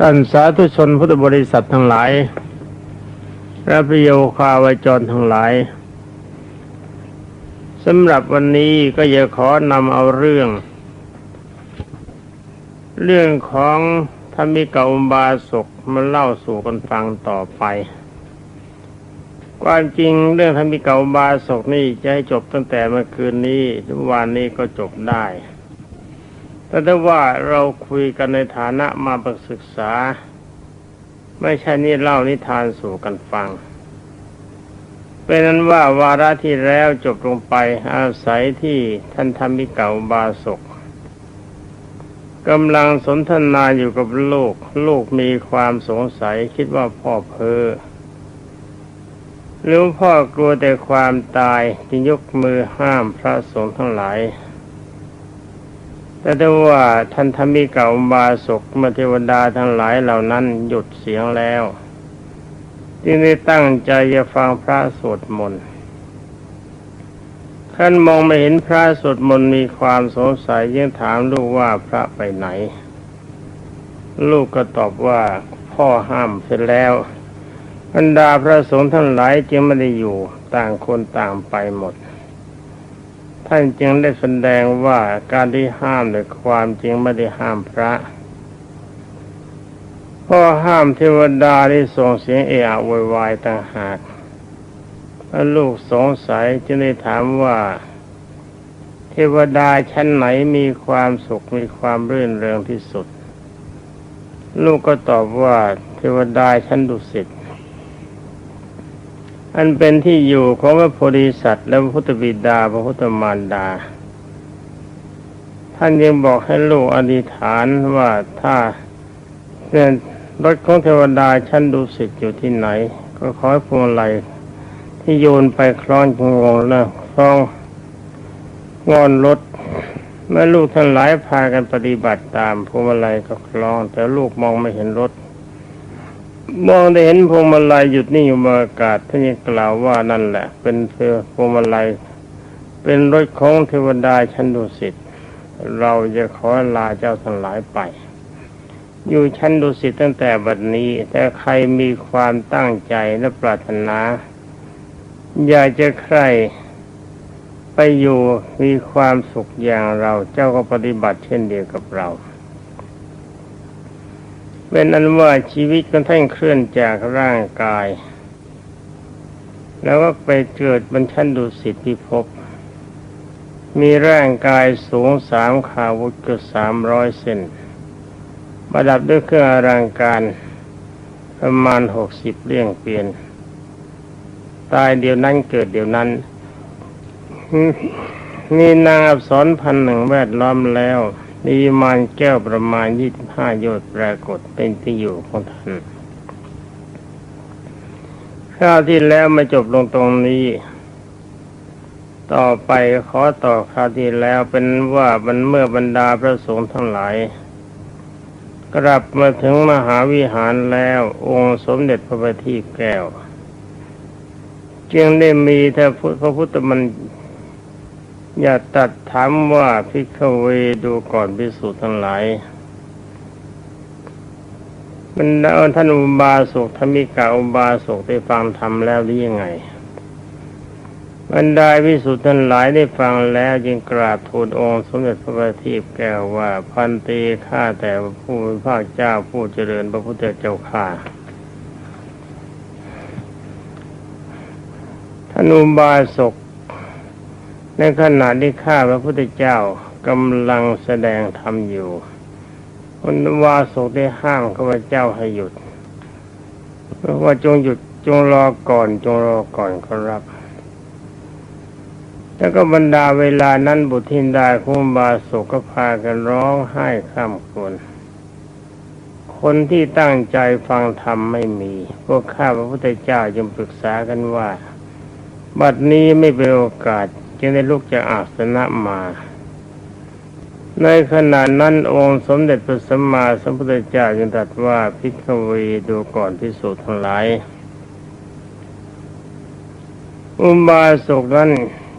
ท่านสาธุชนพุทธบริษัททั้งหลายและประโยคาวจรทั้งหลายสำหรับวันนี้ก็จะขอนำเอาเรื่อง เรื่องของธรรมิกาอุบาสกมาเล่าสู่กันฟังต่อไป ความจริงเรื่องธรรมิกาอุบาสกนี่จะให้จบตั้งแต่เมื่อคืนนี้ทุกวันนี้ก็จบได้ แต่ถ้าว่าเราคุยกันในฐานะมาประศึกษา ไม่ใช่นี่เล่านิทานสู่กันฟัง เป็นนั้นว่าวาระที่แล้วจบลงไปอาศัยที่ท่านธรรมิกาบาสกกำลังสนทนาอยู่กับลูก ลูกมีความสงสัยคิดว่าพ่อเพอหรือพ่อกลัวแต่ความตายจึงยกมือห้ามพระสงฆ์ทั้งหลาย แต่ถ้ว่าท่านธรรมิกาอุบาสกมเทวดาทั้งหลายเหล่านั้นหยุดเสียงแล้ว จึงได้ตั้งใจจะฟังพระสวดมนต์ท่านมองไม่เห็นพระสวดมนต์มีความสงสัยยังถามลูกว่าพระไปไหน ลูกก็ตอบว่าพ่อห้ามเสร็จแล้วบรรดาพระสงฆ์ทั้งหลายจึงไม่ได้อยู่ต่างคนต่างไปหมด ท่านจึงได้แสดงว่าการที่ห้ามในความจริงไม่ได้ห้ามพระพ่อห้ามเทวดาที่ส่งเสียงเอะอะโวยวายต่างหากแล้วลูกสงสัยจึงได้ถามว่า เทวดาชั้นไหนมีความสุขมีความรื่นเริงที่สุด ลูกก็ตอบว่าเทวดาชั้นดุสิต อันเป็นที่อยู่ของพระโพธิสัตว์และพระพุทธบิดาพระพุทธมารดา ท่านยังบอกให้ลูกอธิษฐานว่าถ้าเนี่ยรถของเทวดาชั้นดุสิตอยู่ที่ไหน ก็ขอให้พวงมาลัยที่โยนไปคล้องงงแล้วคล้องงอนรถเมื่อลูกทั้งหลายพากันปฏิบัติตามพวงมาลัยก็คล้อง แต่ลูกมองไม่เห็นรถ มองได้เห็นพวงมาลัยหยุดนิ่งอยู่บนอากาศท่านยังกล่าวว่านั่นแหละ เป็นเพื่อพวงมาลัย เป็นรถของเทวดาชั้นดุสิตเราจะขอลาเจ้าทั้งหลายไป อยู่ชั้นดุสิตตั้งแต่บัดนี้ แต่ใครมีความตั้งใจและปรารถนา อยากจะใครไปอยู่มีความสุขอย่างเราเจ้าก็ปฏิบัติเช่นเดียวกับเรา เป็นอันว่าชีวิตของท่านเคลื่อนจากร่างกาย แล้วก็ไปเกิดบนชั้นดุสิตพิภพมีร่างกายสูงสามขาวุธเกือบสามร้อยเซนประดับด้วยเครื่องอลังการประมาณหกสิบเลี่ยงเปลี่ยน ตายเดียวนั้นเกิดเดียวนั้น มีนางอับสรพันหนึ่งแวดล้อมแล้ว มีมานแก้วประมาณยี่สิบห้าโยชน์ปรากฏเป็นที่อยู่ของท่านข้าวที่แล้วมาจบลงตรงนี้ ต่อไปขอต่อคราวที่แล้วเป็นว่าบรรเมื่อบรรดาพระสงฆ์ทั้งหลาย กลับมาถึงมหาวิหารแล้ว องค์สมเด็จพระบัณฑิตแก้ว จึงได้มีแต่พระพุทธมัน อย่าตัดถามว่าพิกเวดูก่อนพิสูจน์ทั้งหลายบรรดาท่านอุบาสกธรรมิกาอุบาสกได้ฟังธรรมแล้วหรือยังไงบรรดาวิสุทธิ์ทั้งหลายได้ฟังแล้วจึงกราบทูลองค์สมเด็จพระบัณฑิตแก้วว่าพันตีข้าแต่ผู้พระเจ้าผู้เจริญพระพุทธเจ้าข้าท่านอุบาสก ในขณะที่ข้าพระพุทธเจ้ากำลังแสดงธรรมอยู่คนวาสกได้ห้ามข้าพเจ้าให้หยุดเพราะว่าจงหยุดจงรอก่อนจงรอก่อนครับ แล้วก็บรรดาเวลานั้นบุตรธินดาคุมบาสกก็พากันร้องไห้ข้ามคนคนที่ตั้งใจฟังธรรมไม่มี พวกข้าพระพุทธเจ้าจึงปรึกษากันว่า บัดนี้ไม่เป็นโอกาส จึงได้ลุกจากอาสนะมา ในขณะนั้นองค์สมเด็จพระสัมมาสัมพุทธเจ้าจึงตรัสว่าพิกเวดูก่อนพิสูจน์ทั้งหลายอุบาสกนั้น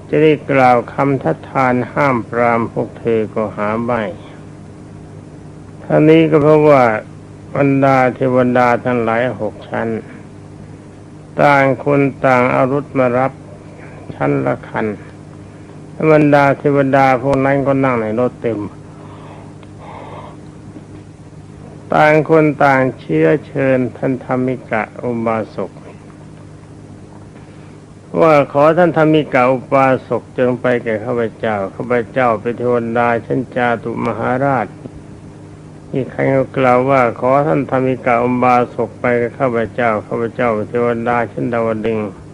จะได้กล่าวคำทัดทานห้ามปรามพวกเธอก็หาไม่ท่านี้ก็เพราะว่าบรรดาเทวดาทั้งหลายหกชั้น ต่างคนต่างอารุธมารับชั้นละคัน บรรดาเทวดาพวกนั้นก็นั่งในรถเต็ม ต่างคนต่างเชื้อเชิญท่านธรรมิกะอุบาสกว่าขอท่านธรรมิกาอุปาสกจงไปแก่ข้าพเจ้าข้าพเจ้าเป็นเทวดาชั้นจาตุมหาราชอีกใครก็กล่าวว่าขอท่านธรรมิกาอุบาสกไปแกับข้าพเจ้าข้าพเจ้าเป็นเทวดาชั้นดาวดึงส์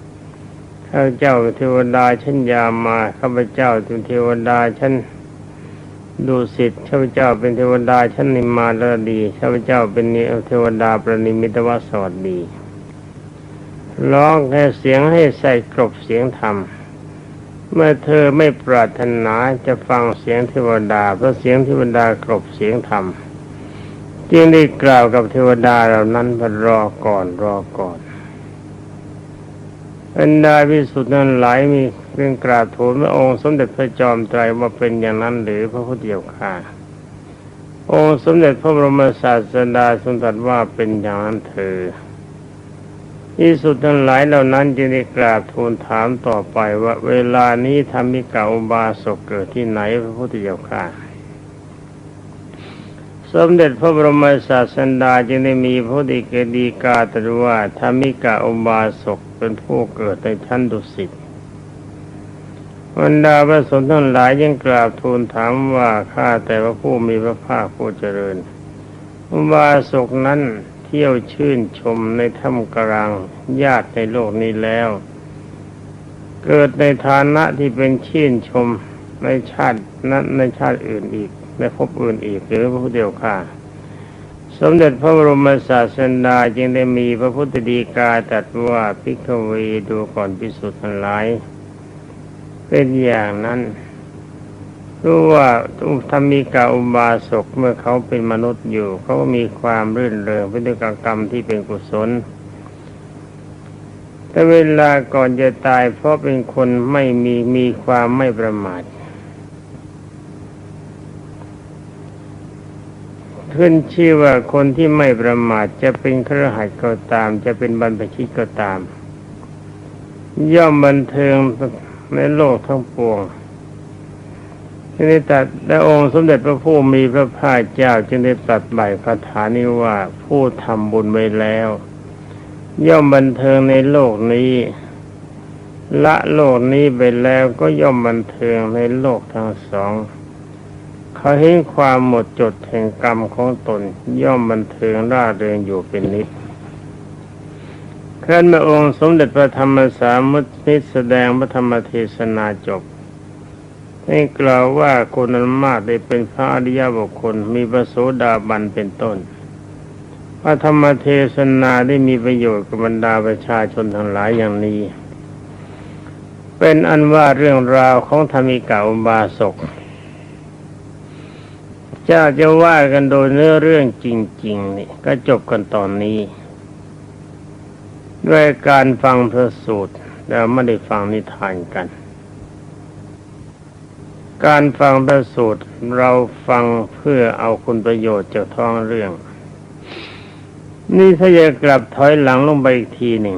ข้าเจ้าเทวดาชั้นยามาข้าพเจ้าเป็นเทวดาชั้นดุสิตข้าพเจ้าเป็นเทวดาชั้นนิมมานรดีข้าพเจ้าเป็นเทวดาประนิมิตวสวัสดีร้องให้เสียงให้ใส่กรบเสียงธรรม เมื่อเธอไม่ปรารถนาจะฟังเสียงเทวดา เพราะเสียงเทวดากรบเสียงธรรม จึงได้กล่าวกับเทวดาเหล่านั้นว่ารอก่อนรอก่อน บรรดาพิสุทธิ์นั้นหลายมีเรื่องกราบทูลพระองค์สมเด็จพระจอมไตรว่าเป็นอย่างนั้นหรือพระพุทธเจ้าค่ะองค์สมเด็จพระบรมศาสดาทรงตรัสว่าเป็นอย่างนั้นเธอที่สุดทั้งหลายเหล่านั้นจึงได้กราบทูลถามต่อไปว่าเวลานี้ธรรมิกาอุบาสกเกิดที่ไหนพระพุทธเจ้าค่ะสมเด็จพระบรมศาสดาจึงได้มีพระดิเกดีกาตรัสว่าธรรมิกาอุบาสก เป็นผู้เกิดในชั้นดุสิตบรรดาพระสงฆ์ทั้งหลายยังกราบทูลถามว่าข้าแต่พระผู้มีพระภาคผู้เจริญอุบาสกนั้นเที่ยวชื่นชมในถ้ำกลางญาติในโลกนี้แล้ว เกิดในฐานะที่เป็นชื่นชมในชาตินั้นในชาติอื่นอีก ในภพอื่นอีกหรือพระพุทธเจ้าค่ะ สมเด็จพระบรมศาสดาจึงได้มีพระพุทธดีกาตรัสว่าพิกเวดูก่อนพิสุทธิ์ทั้งหลาย เป็นอย่างนั้น รู้ว่าธรรมิกาอุบาสกเมื่อเขาเป็นมนุษย์อยู่ เขาก็มีความรื่นเริงเป็นด้วยกรรมที่เป็นกุศล แต่เวลาก่อนจะตายเพราะเป็นคนไม่มีมีความไม่ประมาท ขึ้นชื่อว่าคนที่ไม่ประมาทจะเป็นครหัสถ์ก็ตาม จะเป็นบรรพชิตก็ตาม ย่อมบันเทิงในโลกทั้งปวงที่ได้ตรัสและองค์สมเด็จพระผู้มีพระภาคเจ้า จึงได้ตรัสใบคาถานี้ว่าผู้ทำบุญไว้แล้ว ย่อมบันเทิงในโลกนี้ ละโลกนี้ไปแล้วก็ย่อมบันเทิงในโลกทั้งสอง เขาเห็นความหมดจดแห่งกรรมของตนย่อมบันเทิงร่าเริงอยู่เป็นนิดขั้นพระองค์สมเด็จพระธรรมสามุติแสดงพระธรรมเทศนาจบให้กล่าวว่าคนนั้นมากได้เป็นพระอริยบุคคลมีพระโสดาบันเป็นต้น พระธรรมเทศนาได้มีประโยชน์กับบรรดาประชาชนทั้งหลายอย่างนี้ เป็นอันว่าเรื่องราวของธรรมิกาอุบาสก จะจะว่ากันโดยเนื้อเรื่องจริง ๆ นี่ก็จบกันตอนนี้ ด้วยการฟังพระสูตรแล้วไม่ได้ฟังนิทานกัน การฟังพระสูตรเราฟังเพื่อเอาคุณประโยชน์จากท้องเรื่อง นี่ถ้าจะกลับถอยหลังลงไปอีกทีหนึ่ง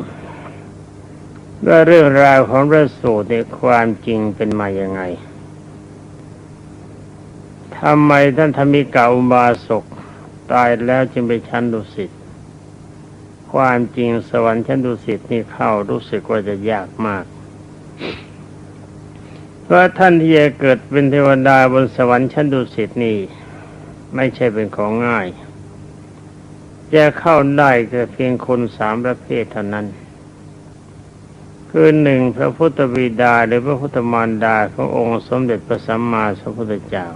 ว่าเรื่องราวของพระสูตรในความจริงเป็นมาอย่างไง ทำไมท่านธรรมิกาอุบาสกตายแล้วจึงไปชั้นดุสิต ความจริงสวรรค์ชั้นดุสิตนี่เข้ารู้สึกว่าจะยากมาก เพราะท่านที่จะเกิดเป็นเทวดาบนสวรรค์ชั้นดุสิตนี่ไม่ใช่เป็นของง่าย จะเข้าได้ก็เพียงคนสามประเภทเท่านั้น คือหนึ่งพระพุทธบิดาหรือพระพุทธมารดาขององค์สมเด็จพระสัมมาสัมพุทธเจ้า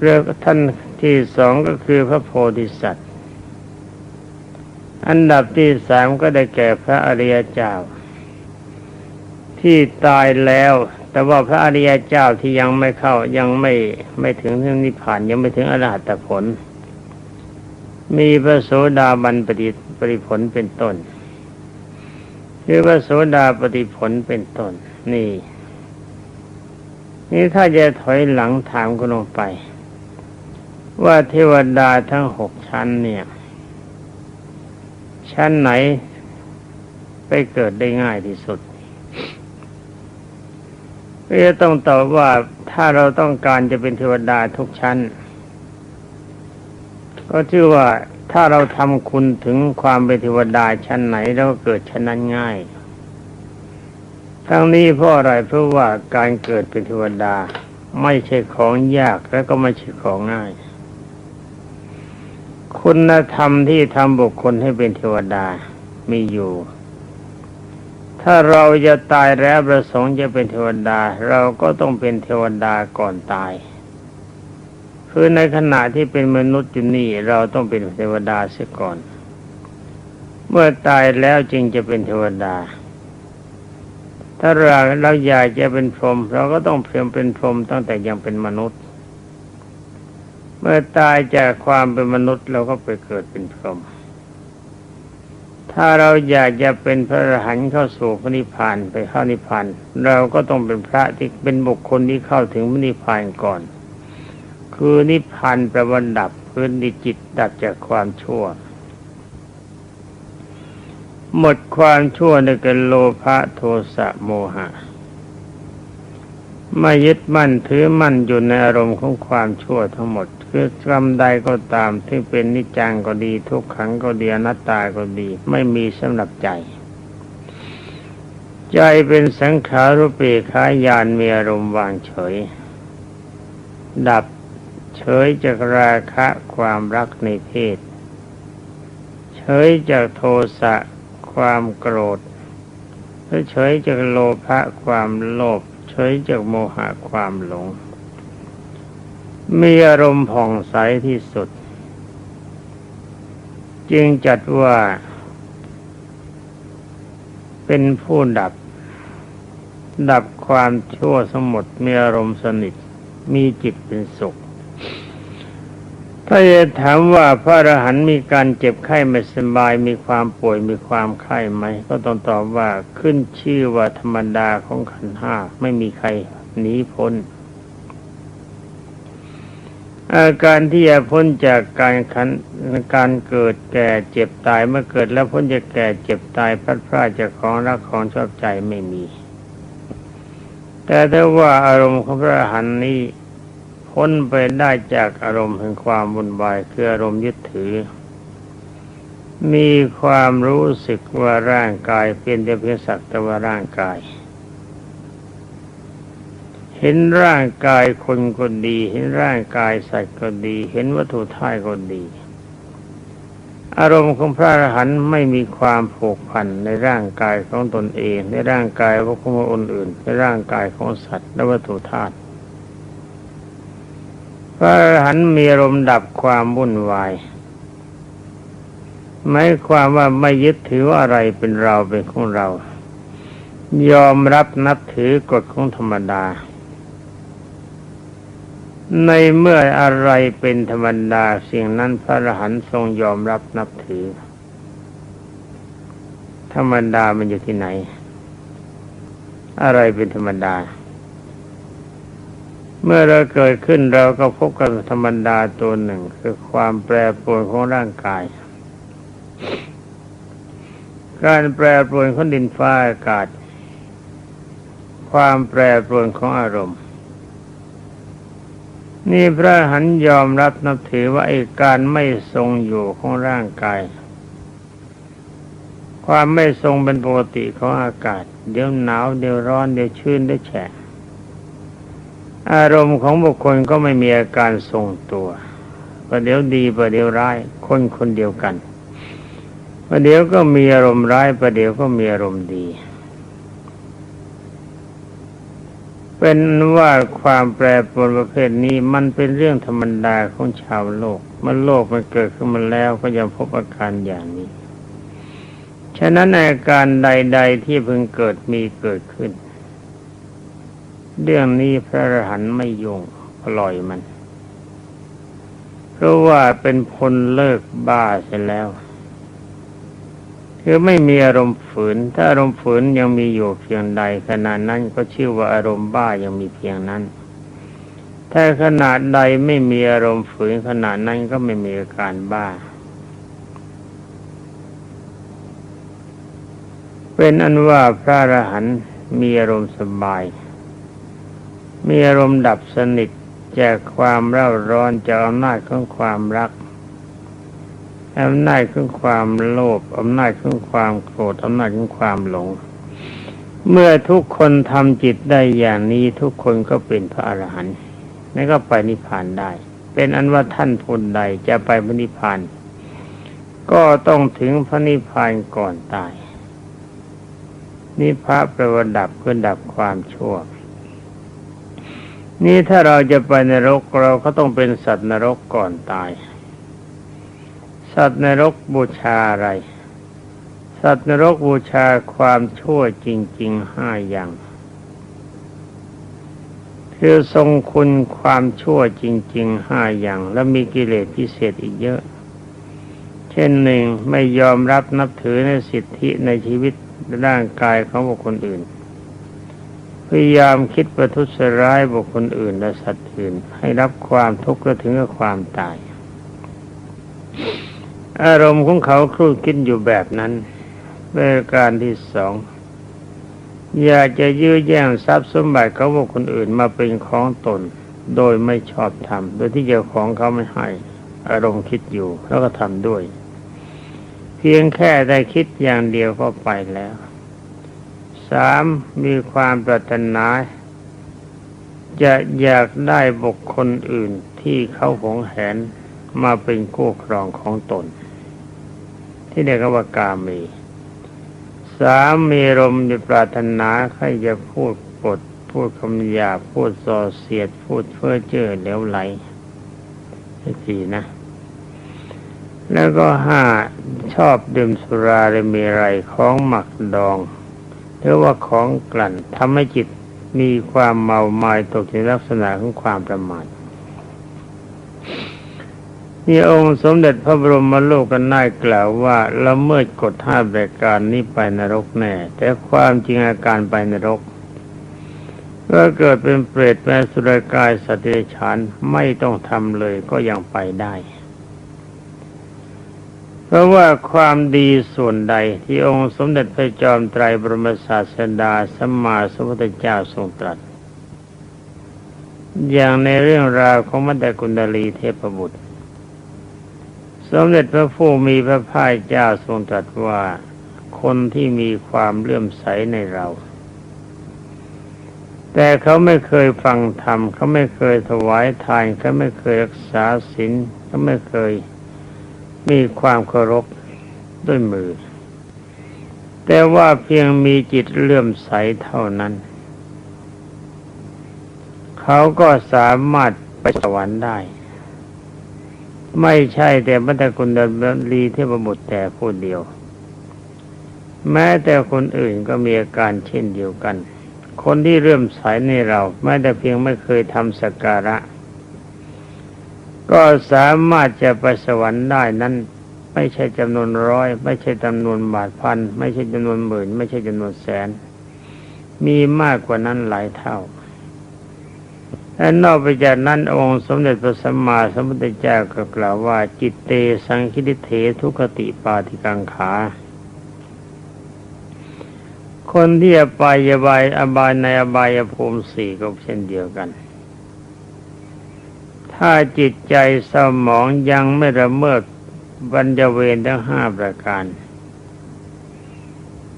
เรื่องท่านที่สองก็คือพระโพธิสัตว์ อันดับที่สามก็ได้แก่พระอริยเจ้า ที่ตายแล้ว แต่ว่าพระอริยเจ้าที่ยังไม่เข้ายังไม่ไม่ถึงนิพพานยังไม่ถึงอรหัตผล มีพระโสดาบันปฏิปฏิผลเป็นต้นคือพระโสดาปฏิผลเป็นต้น นี่ นี่ถ้าจะถอยหลังถามกันลงไป ว่าเทวดาทั้งหกชั้นเนี่ย ชั้นไหนไปเกิดได้ง่ายที่สุดก็จะต้องตอบว่าถ้าเราต้องการจะเป็นเทวดาทุกชั้น ก็ชื่อว่าถ้าเราทำคุณถึงความเป็นเทวดาชั้นไหนเราก็เกิดชั้นนั้นง่ายทั้งนี้เพราะอะไรเพราะว่าการเกิดเป็นเทวดาไม่ใช่ของยากและก็ไม่ใช่ของง่าย คุณธรรมที่ทำบุคคลให้เป็นเทวดามีอยู่ ถ้าเราจะตายแล้วประสงค์จะเป็นเทวดา เราก็ต้องเป็นเทวดาก่อนตายคือในขณะที่เป็นมนุษย์อยู่นี่เราต้องเป็นเทวดาเสียก่อน เมื่อตายแล้วจึงจะเป็นเทวดา ถ้าเราเราอยากจะเป็นพรหมเราก็ต้องเพียงเป็นพรหมตั้งแต่ยังเป็นมนุษย์ เมื่อตายจากความเป็นมนุษย์เราก็ไปเกิดเป็นพรหมถ้าเราอยากจะเป็นพระอรหันต์เข้าสู่พระนิพพานไปเข้านิพพานเราก็ต้องเป็นพระที่เป็นบุคคลที่เข้าถึงพระนิพพานก่อน คือนิพพานแปลว่าดับพื้นดิจิตดับจากความชั่ว หมดความชั่วในกันโลภะโทสะโมหะไม่ยึดมั่นถือมั่นอยู่ในอารมณ์ของความชั่วทั้งหมด คือกรรมใดก็ตามที่เป็นนิจจังก็ดีทุกขังก็ดีอนัตตาก็ดี ไม่มีสำหรับใจ ใจเป็นสังขารุปเปขายานมีอารมณ์วางเฉย ดับเฉยจากราคะความรักในเพศ เฉยจากโทสะความโกรธและเฉยจากโลภะความโลภเฉยจากโมหะความหลง มีอารมณ์ผ่องใสที่สุด จึงจัดว่า เป็นผู้ดับ ดับความชั่วสมดมีอารมณ์สนิท มีจิตเป็นสุข ถ้าจะถามว่าพระอรหันต์มีการเจ็บไข้ไม่สบายมีความป่วยมีความไข้ไหม ก็ต้องตอบว่าขึ้นชื่อว่าธรรมดาของขันห้าไม่มีใครหนีพ้น อาการที่จะพ้นจากการขันการเกิดแก่เจ็บตายเมื่อเกิดแล้วพ้นจากแก่เจ็บตายพัดพรากจากของรักของชอบใจไม่มี แต่ถ้าว่าอารมณ์ของพระหันนี้พ้นไปได้จากอารมณ์แห่งความวุ่นวายคืออารมณ์ยึดถือ มีความรู้สึกว่าร่างกายเป็นแต่เพียงสักแต่ว่าร่างกาย เห็นร่างกายคนก็ดี เห็นร่างกายสัตว์ก็ดี เห็นวัตถุท่ายก็ดี อารมณ์ของพระอรหันต์ไม่มีความผูกพันในร่างกายของตนเอง ในร่างกายของคนอื่น ในร่างกายของสัตว์และวัตถุธาตุพระอรหันต์มีอารมณ์ดับความวุ่นวายหมายความว่าไม่ยึดถืออะไรเป็นเราเป็นของเรา ยอมรับนับถือกฎของธรรมดา ในเมื่ออะไรเป็นธรรมดาสิ่งนั้นพระอรหันต์ทรงยอมรับนับถือ ธรรมดามันอยู่ที่ไหน อะไรเป็นธรรมดา เมื่อเราเกิดขึ้นเราก็พบกับธรรมดาตัวหนึ่ง คือความแปรปรวนของร่างกาย การแปรปรวนของดินฟ้าอากาศ ความแปรปรวนของอารมณ์ นี่พระหันยอมรับนับถือว่าไอ้การไม่ทรงอยู่ของร่างกาย ความไม่ทรงเป็นปกติของอากาศ เดี๋ยวหนาวเดี๋ยวร้อนเดี๋ยวชื้นเดี๋ยวแฉะอารมณ์ของบุคคลก็ไม่มีอาการทรงตัวประเดี๋ยวดีประเดี๋ยวร้ายคนคนเดียวกันประเดี๋ยวก็มีอารมณ์ร้ายประเดี๋ยวก็มีอารมณ์ดี เป็นว่าความแปรปรวนประเภทนี้มันเป็นเรื่องธรรมดาของชาวโลกมันโลกมันเกิดขึ้นมาแล้วก็ยังพบอาการอย่างนี้ ฉะนั้นอาการใด ๆ ที่เพิ่งเกิดมีเกิดขึ้น เรื่องนี้พระอรหันต์ไม่ยงปล่อยมัน เพราะว่าเป็นพลเลิกบ้าเสร็จแล้ว คือไม่มีอารมณ์ฝืน ถ้าอารมณ์ฝืนยังมีอยู่เพียงใดขณะนั้นก็ชื่อว่าอารมณ์บ้ายังมีเพียงนั้นถถ้าขนาดใดไม่มีอารมณ์ฝืนขนาดนั้นก็ไม่มีอาการบ้า เป็นอันว่าพระอรหันต์มีอารมณ์สบาย มีอารมณ์ดับสนิทจากความเร่าร้อนจากอำนาจของความรัก อำนาจของความโลภอำนาจของความโกรธอำนาจของความหลง เมื่อทุกคนทำจิตได้อย่างนี้ทุกคนก็เป็นพระอรหันต์นั่นก็ไปนิพพานได้ เป็นอันว่าท่านผู้ใดจะไปพระนิพพาน ก็ต้องถึงพระนิพพานก่อนตาย นิพพะปลว่าดับเพื่อดับความชั่วนี่ถ้าเราจะไปนรกเราก็ต้องเป็นสัตว์นรกก่อนตาย สัตว์นรกบูชาอะไร สัตว์นรกบูชาความชั่วจริงๆห้าอย่าง คือทรงคุณความชั่วจริงๆห้าอย่าง แล้วมีกิเลสพิเศษอีกเยอะ เช่นหนึ่งไม่ยอมรับนับถือในสิทธิในชีวิตร่างกายของบุคคลอื่นพยายามคิดประทุษร้ายบุคคลอื่นและสัตว์อื่น ให้รับความทุกข์และถึงกับความตาย อารมณ์ของเขาครูดคิดอยู่แบบนั้นเป็นการที่สองอยากจะยื้อแย่งทรัพย์สมบัติของบุคคลอื่นมาเป็นของตน โดยไม่ชอบทำโดยที่เจ้าของเขาไม่ให้ อารมณ์คิดอยู่แล้วก็ทำด้วย เพียงแค่ได้คิดอย่างเดียวก็ไปแล้วสามมีความปรารถนาจะอยากได้บุคคลอื่นที่เขาหงแหนมาเป็นคู่ครองของตน ที่เรียกว่ากามี สามมีลมในปรารถนาใครจะพูดปด พูดคำหยาพูดส่อเสียด พูดเพ้อเจ้อเหลวไหลสี่นะ แล้วก็ห้าชอบดื่มสุราและมีไรของหมักดอง หรือว่าของกลั่นทำให้จิตมีความเมาหมายตกในลักษณะของความประมาท นี่องค์สมเด็จพระบรมโลกกันน่ายกล่าวว่าละเมิดกฎห้าประการนี้ไปนรกแน่ แต่ความจริงอาการไปนรกก็เกิดเป็นเปรตแปลสุรกายสตว์เดรันไม่ต้องทำเลยก็ยังไปได้ เพราะว่าความดีส่วนใดที่องค์สมเด็จพระจอมไตรบรมศาสดาสัมมาสัมพุทธเจ้าทรงตรัส อย่างในเรื่องราวของมัตตกุณดลีเทพบุตร สมเด็จพระผู้มีพระภาคเจ้าทรงตรัสว่า คนที่มีความเลื่อมใสในเรา แต่เขาไม่เคยฟังธรรมเขาไม่เคยถวายทานเขาไม่เคยรักษาศีลเขาไม่เคยมีความเคารพด้วยมือ แต่ว่าเพียงมีจิตเลื่อมใสเท่านั้น เขาก็สามารถไปสวรรค์ได้ ไม่ใช่แต่มัตตคุณดลีเทพบุตรแต่ผู้เดียว แม้แต่คนอื่นก็มีอาการเช่นเดียวกัน คนที่เริ่มใสในเราแม้แต่เพียงไม่เคยทำสักการะ ก็สามารถจะไปสวรรค์ได้นั้น ไม่ใช่จำนวนร้อย ไม่ใช่จำนวนบาทพัน ไม่ใช่จำนวนหมื่น ไม่ใช่จำนวนแสน มีมากกว่านั้นหลายเท่า และนอกไปจากนั้นองค์สมเด็จพระสัมมาสัมพุทธเจ้าก็กล่าวว่า จิตเตสังคิติเถทุกติปาติกังขา คนที่อบายบายอบายในอบายภูมิสี่ก็เช่นเดียวกัน ถ้าจิตใจสมองยังไม่ระเมิดบรรจเวรทั้งห้าประการ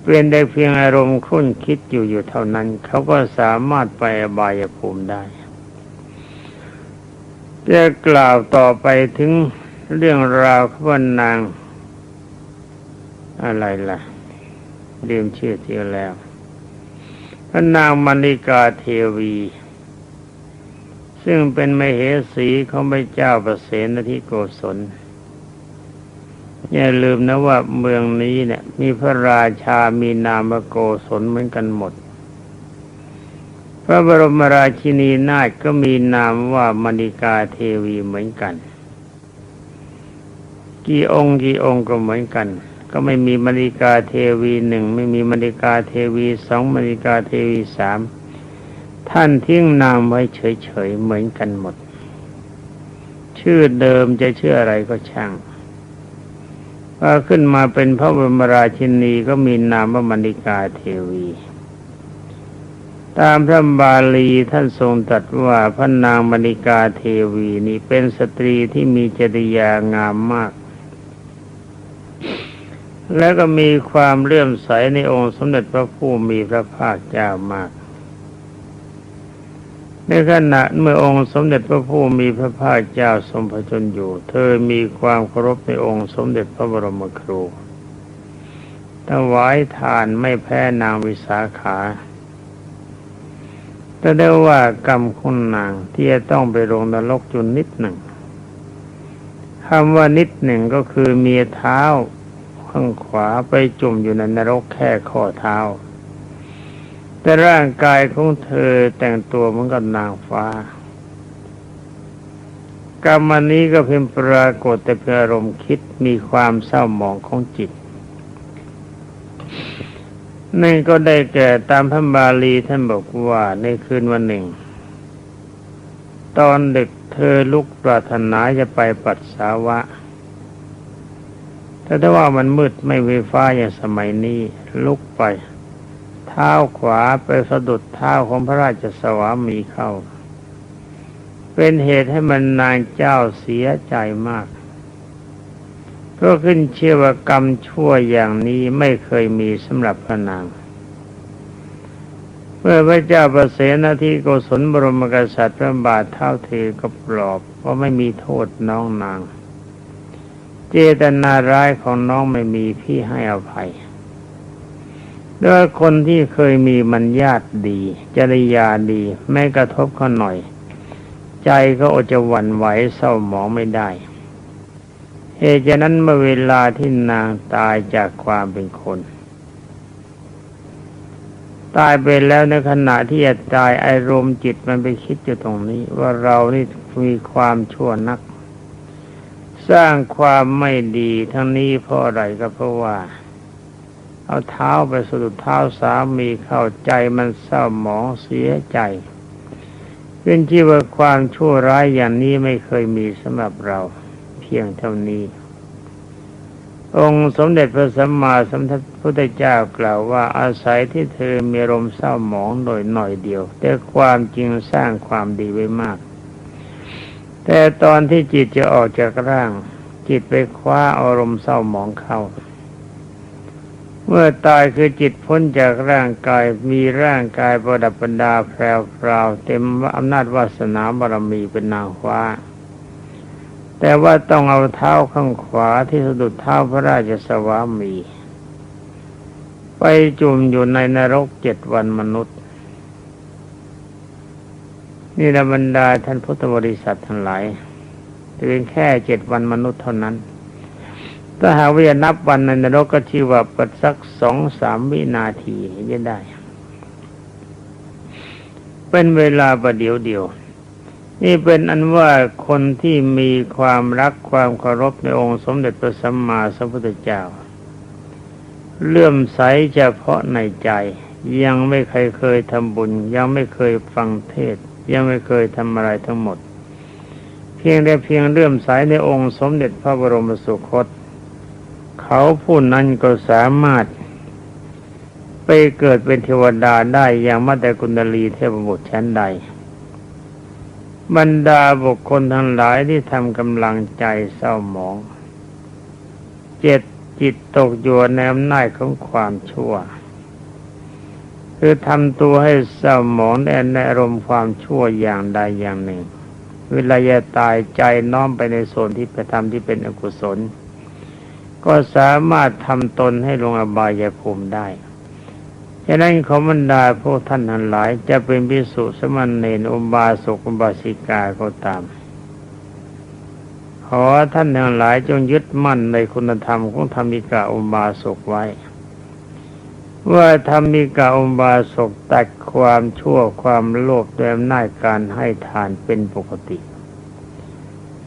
เป็นได้เพียงอารมณ์คุ้นคิดอยู่อยู่เท่านั้น เขาก็สามารถไปอบายภูมิได้ จะกล่าวต่อไปถึงเรื่องราวขบวนาง อะไรล่ะลืมชื่อเที่ยวแล้ว พระนางมณิกาเทวี ซึ่งเป็นมเหสีของพระเจ้าประเสนทิโกศลอย่าลืมนะว่าเมืองนี้เนี่ย มีพระราชามีนามโกศลเหมือนกันหมด พระบรมราชินีนาถก็มีนามว่ามณิกาเทวีเหมือนกัน กี่องค์กี่องค์ก็เหมือนกัน ก็ไม่มีมณิกาเทวีหนึ่งไม่มีมณิกาเทวีสองมณิกาเทวีสามท่านทิ้งนามไว้เฉยๆเหมือนกันหมด ชื่อเดิมจะชื่ออะไรก็ช่างพอขึ้นมาเป็นพระบรมราชินีก็มีนามว่ามณิกาเทวี ตามพระบาลีท่านทรงตรัสว่าพระนางมณิกาเทวีนี่เป็นสตรีที่มีจริยางามมาก และก็มีความเลื่อมใสในองค์สมเด็จพระผู้มีพระภาคเจ้ามาก ในขณะเมื่อองค์สมเด็จพระผู้มีพระภาคเจ้าทรงพระชนอยู่ เธอมีความเคารพในองค์สมเด็จพระบรมครูถวายทานไม่แพ้นางวิสาขา แต่ได้ว่ากรรมคุณนางที่จะต้องไปลงนรกจุนนิดหนึ่งคำว่านิดหนึ่งก็คือมีเท้าข้างขวาไปจุ่มอยู่ในนรกแค่ข้อเท้า แต่ร่างกายของเธอแต่งตัวเหมือนกับนางฟ้ากรรมันนี้ก็เพียงปรากฏแต่เพียงอารมณ์คิดมีความเศร้าหมองของจิต นั่นก็ได้แก่ตามพระบาลีท่านบอกว่าในคืนวันหนึ่ง ตอนดึกเธอลุกปรารถนาจะไปปัสสาวะ แต่ถ้าว่ามันมืดไม่มีฟ้าอย่างสมัยนี้ลุกไป เท้าขวาไปสะดุดเท้าของพระราชสวามีเข้า เป็นเหตุให้มันนางเจ้าเสียใจมาก ก็ขึ้นเชื่อว่ากรรมชั่วอย่างนี้ไม่เคยมีสำหรับพระนาง เมื่อพระเจ้าประเสนาที่โกศลบรมกษัตริย์พระบาทเท้าเทก็ปลอบว่าไม่มีโทษน้องนาง เจตนาร้ายของน้องไม่มีพี่ให้อภัยด้วยคนที่เคยมีมันญาติดี จริยาดี ไม่กระทบเขาหน่อย ใจก็อดจะหวั่นไหวเศร้าหมองไม่ได้ เหตุฉะนั้นเมื่อเวลาที่นางตายจากความเป็นคน ตายไปแล้วในขณะที่จะตายอารมณ์จิตมันไปคิดอยู่ตรงนี้ ว่าเรานี่มีความชั่วนัก สร้างความไม่ดีทั้งนี้เพราะอะไรก็เพราะว่า เอาเท้าไปสะดุดเท้าสามีเข้าใจมันเศร้าหมองเสียใจเป็นที่ว่าความชั่วร้ายอย่างนี้ไม่เคยมีสำหรับเรา เพียงเท่านี้ องค์สมเด็จพระสัมมาสัมพุทธเจ้ากล่าวว่าอาศัยที่เธอมีอารมเศร้าหมองโดยหน่อยเดียว แต่ความจริงสร้างความดีไว้มาก แต่ตอนที่จิตจะออกจากร่าง จิตไปคว้าอารมณ์เศร้าหมองเข้าเมื่อตายคือจิตพ้นจากร่างกายมีร่างกายประดับประดาแพรวพราวเต็มอำนาจวาสนาบารมีเป็นนางฟ้า แต่ว่าต้องเอาเท้าข้างขวาที่สะดุดเท้าพระราชสวามี ไปจุ่มอยู่ในนรกเจ็ดวันมนุษย์ นี่นะบรรดาท่านพุทธบริษัททั้งหลายเพียงแค่เจ็ดวันมนุษย์เท่านั้น ถ้าหากว่าจะนับวันในนรกก็ชื่อว่าเปิดสักสองสามวินาทีจะได้ เป็นเวลาประเดี๋ยวเดียว นี่เป็นอันว่าคนที่มีความรักความเคารพในองค์สมเด็จพระสัมมาสัมพุทธเจ้า เลื่อมใสเฉพาะในใจ ยังไม่เคยเคยทำบุญ ยังไม่เคยฟังเทศ ยังไม่เคยทำอะไรทั้งหมด เพียงแต่เพียงเลื่อมใสในองค์สมเด็จพระบรมสุคต เขาผู้นั้นก็สามารถ ไปเกิดเป็นเทวดาได้อย่างมาแต่กุณลีเทพบุตรชั้นใด บรรดาบุคคลทั้งหลายที่ทำกำลังใจเศร้าหมอง เจ็ดจิตตกอยู่ในอำนาจของความชั่ว คือทำตัวให้เศร้าหมองในในอารมณ์ความชั่วอย่างใดอย่างหนึ่ง เวลาจะตายใจน้อมไปในส่วนที่ไปทำที่เป็นอกุศล ก็สามารถทำตนให้ลงอบายภูมิได้ ฉะนั้นขอบรรดาพวกท่านทั้งหลาย จะเป็นพิสุสมณเณรอุบาสกอุบาสิกาก็ตาม ขอท่านทั้งหลายจงยึดมั่นในคุณธรรมของธรรมิกาอุบาสกไว้ ว่าธรรมิกาอุบาสกตัดความชั่วความโลภด้วยอำนาจการให้ทานเป็นปกติ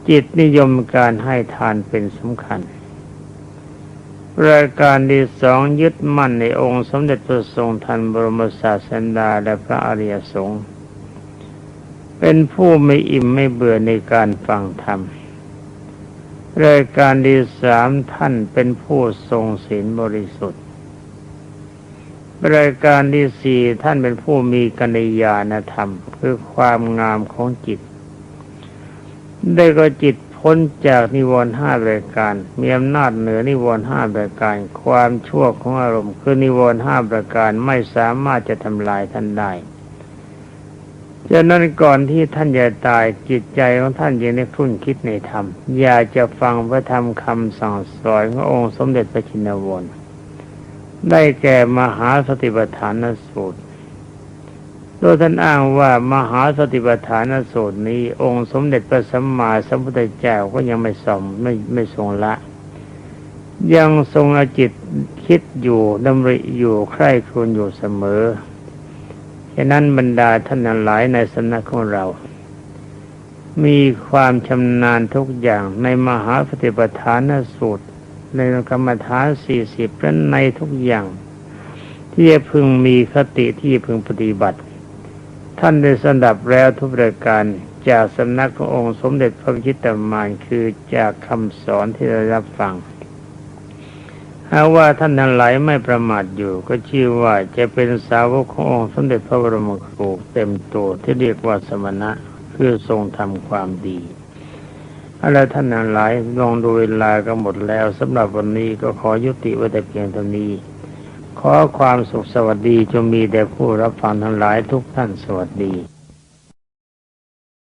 จิตนิยมการให้ทานเป็นสำคัญ รายการที่สองยึดมั่นในองค์สมเด็จพระทรงทันบรมศาสดาและพระอริยสงฆ์เป็นผู้ไม่อิ่มไม่เบื่อในการฟังธรรม รายการที่สามท่านเป็นผู้ทรงศีลบริสุทธิ์ รายการที่สี่ท่านเป็นผู้มีกัญญาณธรรม คือความงามของจิต ได้ก็จิต พ้นจากนิวรณ์ห้ารายการ มีอำนาจเหนือนิวรณ์ห้ารายการ ความชั่วของอารมณ์คือนิวรณ์ห้าประการไม่สามารถจะทำลายท่านได้ฉะนั้นก่อนที่ท่านจะตายจิตใจของท่านยังได้คุ้นคิดในธรรม อยากจะฟังพระธรรมคำสั่งสอนขององค์สมเด็จพระชินวรได้แก่มหาสติปัฏฐานสูตร โดยท่านอ้างว่ามหาสติปัฏฐานสูตรนี้ องค์สมเด็จพระสัมมาสัมพุทธเจ้าก็ยังไม่สอมไม่ไม่ทรงละ ยังทรงอจิตคิดอยู่ดำริอยู่ใคร่ครวญอยู่เสมอฉะนั้นบรรดาท่านหลายในสำนักของเรา มีความชำนาญทุกอย่างในมหาปฏิปทานสูตร ในกรรมฐานสี่สิบและในทุกอย่าง ที่จะพึงมีคติที่พึงปฏิบัติ ท่านได้สดับแล้วทุกประการจากสำนักขององค์สมเด็จพระพิตามานคือจากคำสอนที่ได้รับฟังหากว่าท่านทั้งหลายไม่ประมาทอยู่ ก็ชื่อว่าจะเป็นสาวกขององค์สมเด็จพระบรมครูเต็มตัวที่เรียกว่าสมณะคือทรงทำความดีอะไรท่านทั้งหลายลองดูเวลาก็หมดแล้วสำหรับวันนี้ก็ขอยุติไว้แต่เพียงเท่านี้ ขอความสุขสวัสดีจงมีแด่ผู้รับฟังทั้งหลายทุกท่านสวัสดี